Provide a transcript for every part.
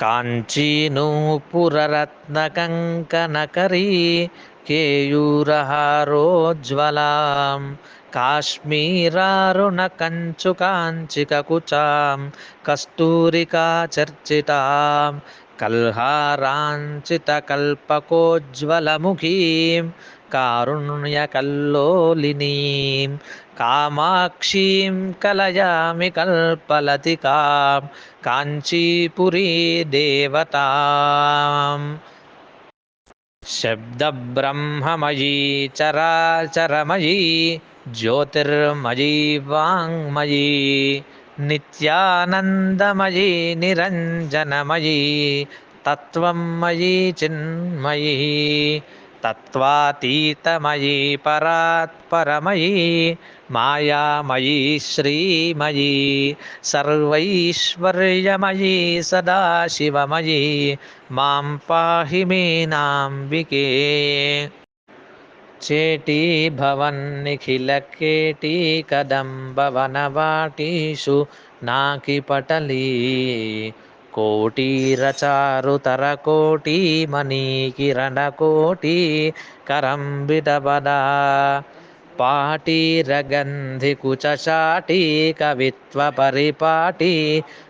काञ्चीनूपुररत्नकङ्कनकरी केयूरहारोज्ज्वलां काश्मीरारुणकञ्चुकाञ्चिककुचां कस्तूरिकाचर्चितां कल्हाराञ्चितकल्पकोज्ज्वलमुखीं कारुण्यकल्लोलिनीं कामाक्षीं कलयामि कल्पलतिकां काञ्चीपुरी देवताम्। शब्दब्रह्ममयी चराचरमयी ज्योतिर्मयी वाङ्मयी नित्यानन्दमयी निरञ्जनमयी तत्त्वं मयि चिन्मयी तत्त्वातीतमयी परात्परमयी मायामयी श्रीमयी सर्वैश्वर्यमयी सदाशिवमयी मां पाहि मेनाम्बिके కోటి రచారు తర కోటి మణికి కిరణ కోటి కరంబిడబద పాటి రగంధి కుచ కవిత్వ పరిపాటి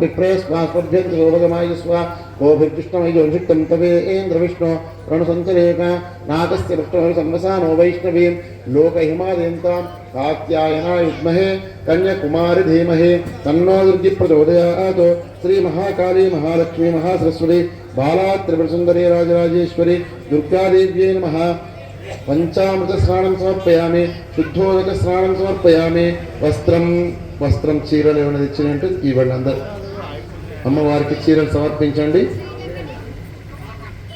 विप्रे स्वास्पभ्यन्ति सोभगमाय स्वा गोभिर्कृष्णमयोषिक्तं तवेन्द्रविष्णो रणसञ्चरेक नागस्य विष्णुः संवसानो वैष्णवीं लोकहिमादयन्तां कात्यायनाय विद्महे कन्याकुमारि धीमहि तन्नो दुर्गि प्रचोदयात् श्रीमहाकाली महालक्ष्मी महासरस्वती बाला त्रिपुरसुन्दरी राजराजेश्वरी दुर्गादेव्यै नमः పంచామృతస్నానం సమర్పయామి శుద్ధోదక స్నానం సమర్పయామి. వస్త్రం వస్త్రం చీరలు ఏమైనా తెచ్చినట్టు ఇవ్వండి అందరు. అమ్మవారికి చీరలు సమర్పించండి.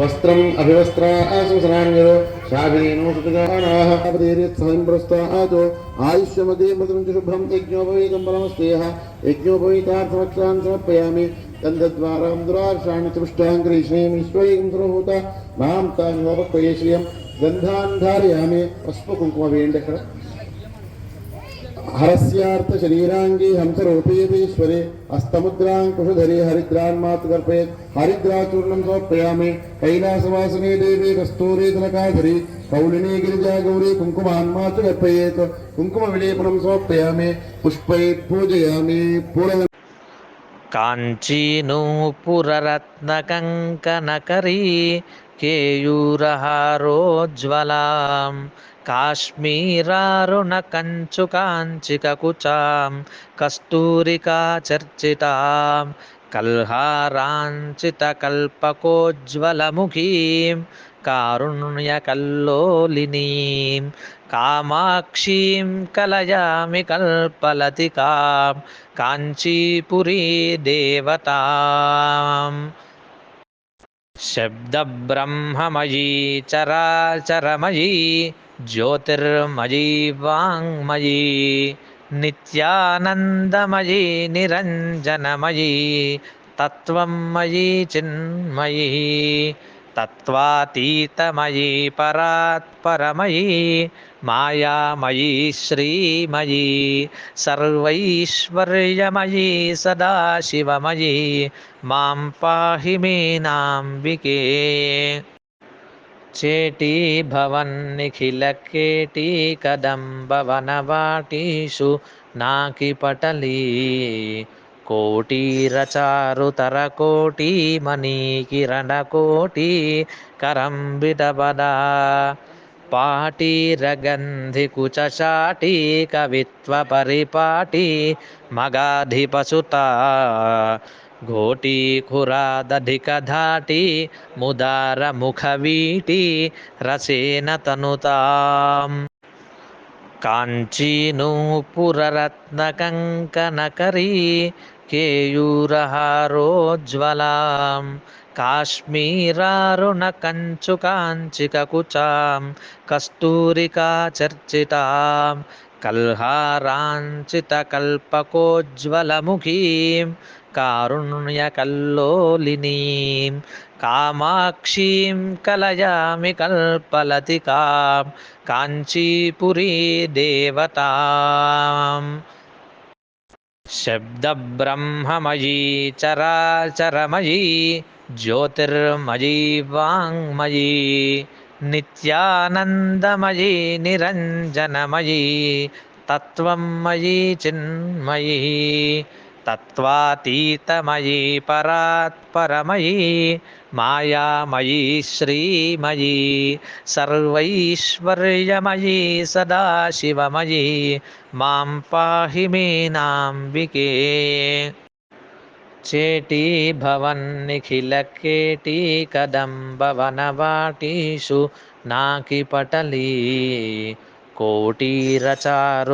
వస్త్రం అభివస్త్రాసు స్నాన్యో శాభినీనోసుగానాహేర్యత్సహింప్రస్తాతో ఆయుష్యమదే మృతం శుభ్రం యజ్ఞోపవీతం పరమస్తేహ యజ్ఞోపవీతార్థవక్షాన్ సమర్పయామి. గంధద్వారాం దురార్షాణి చతుష్టాంగ్రీష్ణీమీశ్వరీం సర్వభూత మాం తాన్యోపక్వయే శ్రియం గంధాన్ ధారయామి పసుపు కుంకుమ వేయండి అక్కడ హరస్యార్థ శరీరాంగి హంసరూపేతీశ్వరి హస్తముద్రాంకుశధరి హరిద్రాన్మాతృగర్పయత్ హరిద్రాచూర్ణం సమర్పయామి కైలాసవాసినే దేవి కస్తూరి తిలకాధరి కౌలినీ గిరిజా గౌరీ కుంకుమాన్మాతృగర్పయేత్ కుంకుమ విలేపనం సమర్పయామి పుష్పై పూజయామి పూల కేయూరహారోజ్వల కాశ్మీరారుణ కంచు కేయూరహారోజ్వలాం కాశ్మీరారుణకంచుకాంచికకుచాం కస్తూరికా చర్చిత కల్హారాంచిత చర్చితాం కారుణ్య కారుణ్యకల్లోలినీం కామాక్షీం కలయామి కల్పలతికాం కాంచీపురీ దేవతాం शब्दब्रह्ममयी चराचरमयी ज्योतिर्मयी वाङ्मयी नित्यानन्दमयी निरञ्जनमयी तत्त्वं मयि चिन्मयी తత్వాతీతమయీ పరాత్పరమయీ మాయామయీ శ్రీమయీ సర్వైశ్వర్యమయీ సదాశివమయీ మాం పాహి మీనాంబికే చేటీ భవన్నిఖిలకేటీ కదంబవనవాటీషు నాకి పటలీ. కోటి రచారు తర కోటి కోటీరచారు తరకోటి మణికిరణకోటి కరంబిడబద పాటీరగంధి కుచాటి కవిత్వ పరిపాటి మగాధిపసుత. ఘోటీ ఖురాదధికధాటి ముదార ముఖ వీటి రసేన తనుతాం. కాంచీనూపురరత్నకంకనకరీ కాంచిక కుచాం కస్తూరికా చర్చితాం కల్హారాంచిత కల్పకోజ్వలముఖీం కారుణ్యకల్లోలినీం కామాక్షీం కలయామి కల్పలతికాం కాంచీపురీ దేవతాం शब्दब्रह्ममयी चराचरमयी ज्योतिर्मयी वाङ्मयी नित्यानन्दमयी निरञ्जनमयी तत्त्वं मयि चिन्मयी తత్వాతీతమయీ పరాత్పరమయీ మాయామయీ శ్రీమయీ సర్వైశ్వర్యమయీ సదాశివమయీ మాం పాహి మీనాంబికే చేటీ భవన్నిఖిలకేటీ కదంబవనవాటీషు నాకి పటలీ. కోటీరచారు